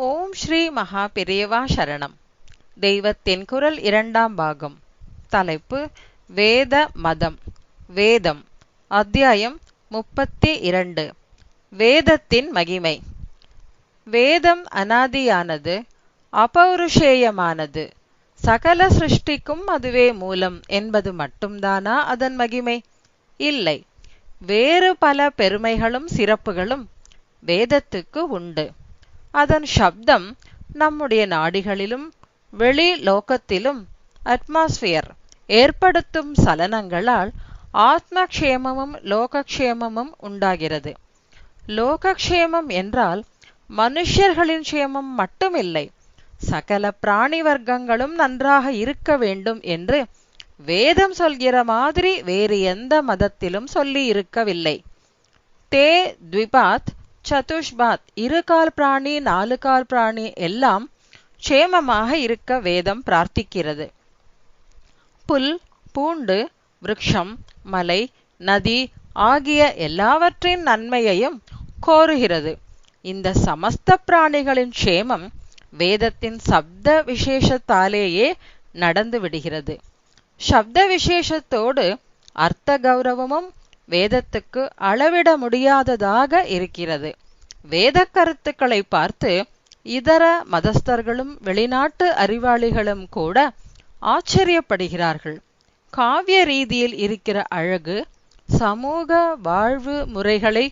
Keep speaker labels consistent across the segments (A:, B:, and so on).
A: ஓம் ஸ்ரீ மகா பெரியவா சரணம். தெய்வத்தின் குரல் இரண்டாம் பாகம். தலைப்பு வேத மதம். வேதம் அத்தியாயம் முப்பத்தி இரண்டு வேதத்தின் மகிமை. வேதம் அனாதியானது அபௌருஷேயமானது. சகல சிருஷ்டிக்கும் அதுவே மூலம் என்பது மட்டும்தானா அதன் மகிமை? இல்லை. வேறு பல பெருமைகளும் சிறப்புகளும் வேதத்துக்கு உண்டு. அதன் சப்தம் நம்முடைய நாடிகளிலும் வெளி லோகத்திலும் அட்மாஸ்பியர் ஏற்படுத்தும் சலனங்களால் ஆத்மக்ஷேமமும் லோகக்ஷேமமும் உண்டாகிறது. லோகக்ஷேமம் என்றால் மனுஷர்களின் க்ஷேமம் மட்டுமில்லை சகல பிராணி வர்க்கங்களும் நன்றாக இருக்க வேண்டும் என்று வேதம் சொல்கிற மாதிரி வேறு எந்த மதத்திலும் சொல்லி இருக்கவில்லை. தே த்விபாத் சதுஷ்பாத் இரு கால் பிராணி நாலு கால் பிராணி எல்லாம் க்ஷேமமாக இருக்க வேதம் பிரார்த்திக்கிறது. புல் பூண்டு விருட்சம் மலை நதி ஆகிய எல்லாவற்றின் நன்மையையும் கோருகிறது. இந்த சமஸ்த பிராணிகளின் க்ஷேமம் வேதத்தின் சப்த விசேஷத்தாலேயே நடந்து விடுகிறது. சப்த விசேஷத்தோடு அர்த்த கௌரவமும் வேதத்துக்கு அளவிட முடியாததாக இருக்கிறது. வேத கருத்துக்களை பார்த்து இதர மதஸ்தர்களும் வெளிநாட்டு அறிவாளிகளும் கூட ஆச்சரியப்படுகிறார்கள். காவிய ரீதியில் இருக்கிற அழகு சமூக வாழ்வு முறைகளை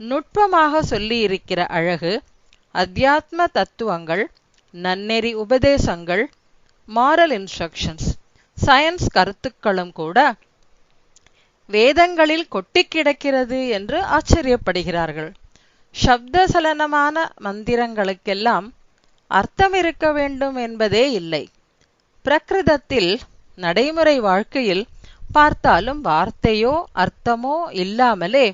A: நுட்பமாக சொல்லி இருக்கிற அழகு அத்தியாத்ம தத்துவங்கள் நன்னெறி உபதேசங்கள் மாரல் இன்ஸ்ட்ரக்ஷன்ஸ் சயின்ஸ் கருத்துக்களும் கூட வேதங்களில் கொட்டி கிடக்கிறது என்று ஆச்சரியப்படுகிறார்கள். சப்தசலனமான மந்திரங்களுக்கெல்லாம் அர்த்தம் இருக்க வேண்டும் என்பதே இல்லை. பிரகிருதத்தில் நடைமுறை வாழ்க்கையில் பார்த்தாலும் வார்த்தையோ அர்த்தமோ இல்லாமலே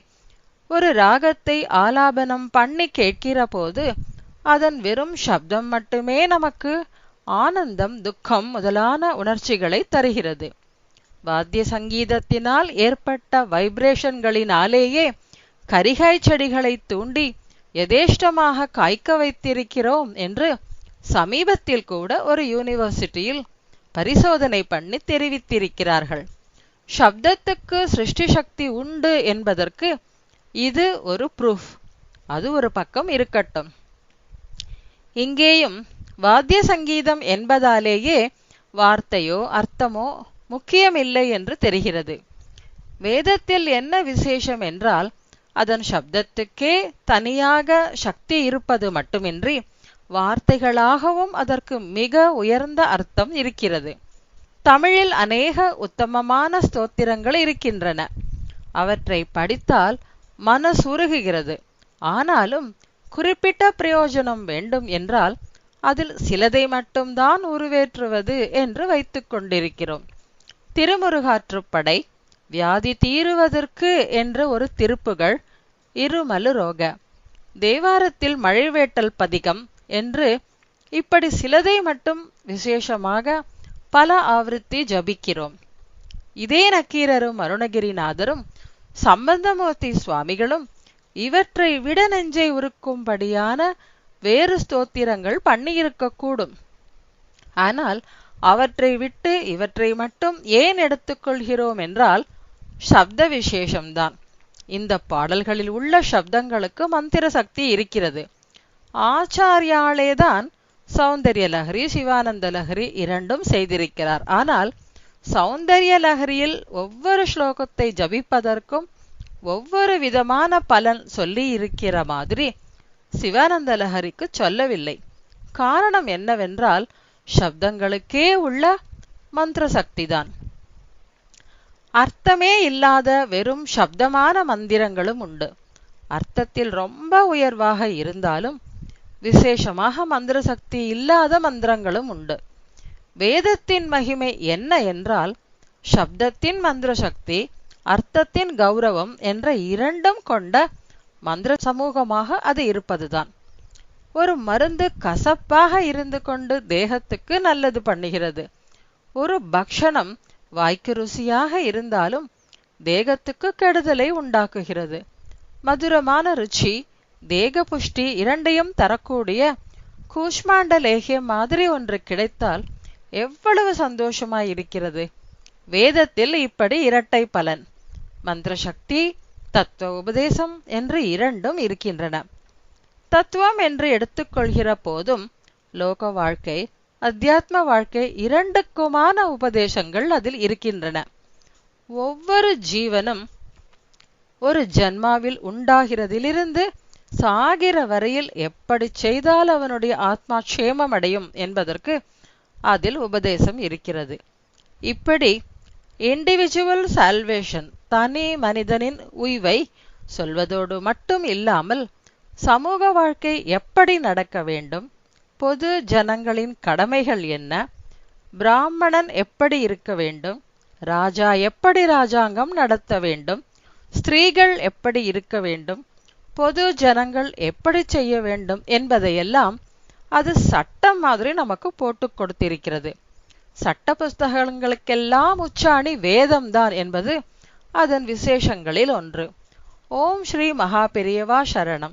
A: ஒரு ராகத்தை ஆலாபனம் பண்ணி கேட்கிற போது அதன் வெறும் சப்தம் மட்டுமே நமக்கு ஆனந்தம் துக்கம் முதலான உணர்ச்சிகளை தருகிறது. வாத்திய சங்கீதத்தினால் ஏற்பட்ட வைப்ரேஷன்களினாலேயே கரிகாய் செடிகளை தூண்டி எதேஷ்டமாக காய்க்க வைத்திருக்கிறோம் என்று சமீபத்தில் கூட ஒரு யூனிவர்சிட்டியில் பரிசோதனை பண்ணி தெரிவித்திருக்கிறார்கள். சப்தத்துக்கு சிருஷ்டி சக்தி உண்டு என்பதற்கு இது ஒரு ப்ரூஃப் அது ஒரு பக்கம் இருக்கட்டும். இங்கேயும் வாத்திய சங்கீதம் என்பதாலேயே வார்த்தையோ அர்த்தமோ முக்கியமில்லை என்று தெரிகிறது. வேதத்தில் என்ன விசேஷம் என்றால் அதன் சப்தத்துக்கே தனியாக சக்தி இருப்பது மட்டுமின்றி வார்த்தைகளாகவும் அதற்கு மிக உயர்ந்த அர்த்தம் இருக்கிறது. தமிழில் அநேக உத்தமமான ஸ்தோத்திரங்கள் இருக்கின்றன. அவற்றை படித்தால் மனசுருகுகிறது. ஆனாலும் குறிப்பிட்ட பிரயோஜனம் வேண்டும் என்றால் அதில் சிலதை மட்டும்தான் உருவேற்றுவது என்று வைத்துக் கொண்டிருக்கிறோம். திருமுருகாற்றுப்படை வியாதி தீருவதற்கு என்ற ஒரு திருப்புகள் இருமலு ரோக தேவாரத்தில் மழைவேட்டல் பதிகம் என்று இப்படி சிலதை மட்டும் விசேஷமாக பல ஆவருத்தி ஜபிக்கிறோம். இதே நக்கீரரும் அருணகிரிநாதரும் சம்பந்தமூர்த்தி சுவாமிகளும் இவற்றை விட நெஞ்சை உருக்கும்படியான வேறு ஸ்தோத்திரங்கள் பண்ணியிருக்கக்கூடும். ஆனால் அவற்றை விட்டு இவற்றை மட்டும் ஏன் எடுத்துக்கொள்கிறோம் என்றால் சப்த விசேஷம்தான் இந்த பாடல்களில் உள்ள சப்தங்களுக்கு மந்திர சக்தி இருக்கிறது. ஆச்சாரியாலேதான் சௌந்தர்ய லஹரி சிவானந்த லஹரி இரண்டும் செய்திருக்கிறார். ஆனால் சௌந்தரிய லஹரியில் ஒவ்வொரு ஸ்லோகத்தை ஜபிப்பதற்கும் ஒவ்வொரு விதமான பலன் சொல்லி இருக்கிற மாதிரி சிவானந்த லஹரிக்கு சொல்லவில்லை. காரணம் என்னவென்றால் சப்தங்களுக்கே உள்ள மந்திர சக்திதான் அர்த்தமே இல்லாத வெறும் சப்தமான மந்திரங்களும் உண்டு. அர்த்தத்தில் ரொம்ப உயர்வாக இருந்தாலும் விசேஷமாக மந்திர சக்தி இல்லாத மந்திரங்களும் உண்டு. வேதத்தின் மகிமை என்ன என்றால் சப்தத்தின் மந்திர சக்தி அர்த்தத்தின் கௌரவம் என்ற இரண்டும் கொண்ட மந்திர சமூகமாக அது இருப்பதுதான். ஒரு மருந்து கசப்பாக இருந்து கொண்டு தேகத்துக்கு நல்லது பண்ணுகிறது. ஒரு பக்ஷணம் வாய்க்கு ருசியாக இருந்தாலும் தேகத்துக்கு கெடுதலை உண்டாக்குகிறது. மதுரமான ருச்சி தேக புஷ்டி இரண்டையும் தரக்கூடிய கூஷ்மாண்ட லேகியம் மாதிரி ஒன்று கிடைத்தால் எவ்வளவு சந்தோஷமாய் இருக்கிறது. வேதத்தில் இப்படி இரட்டை பலன். மந்திர சக்தி தத்துவ உபதேசம் என்று இரண்டும் இருக்கின்றன. தத்துவம் என்று எடுத்துக்கொள்கிற போதும் லோக வாழ்க்கை அத்தியாத்ம வாழ்க்கை இரண்டுக்குமான உபதேசங்கள் அதில் இருக்கின்றன. ஒவ்வொரு ஜீவனும் ஒரு ஜன்மாவில் உண்டாகிறதிலிருந்து சாகிற வரையில் எப்படி செய்தால் அவனுடைய ஆத்மா க்ஷேமம் அடையும் என்பதற்கு அதில் உபதேசம் இருக்கிறது. இப்படி இண்டிவிஜுவல் சால்வேஷன் தனி மனிதனின் உய்வை சொல்வதோடு மட்டும் இல்லாமல் சமூக வாழ்க்கை எப்படி நடக்க வேண்டும்? பொது ஜனங்களின் கடமைகள் என்ன? பிராமணன் எப்படி இருக்க வேண்டும்? ராஜா எப்படி ராஜாங்கம் நடத்த வேண்டும்? ஸ்திரீகள் எப்படி இருக்க வேண்டும்? பொது ஜனங்கள் எப்படி செய்ய வேண்டும் என்பதையெல்லாம் அது சட்டம் மாதிரி நமக்கு போட்டு கொடுத்திருக்கிறது. சட்ட புஸ்தகங்களுக்கெல்லாம் உச்சாணி வேதம்தான் என்பது அதன் விசேஷங்களில் ஒன்று. ஓம் ஸ்ரீ மகா பெரியவா சரணம்.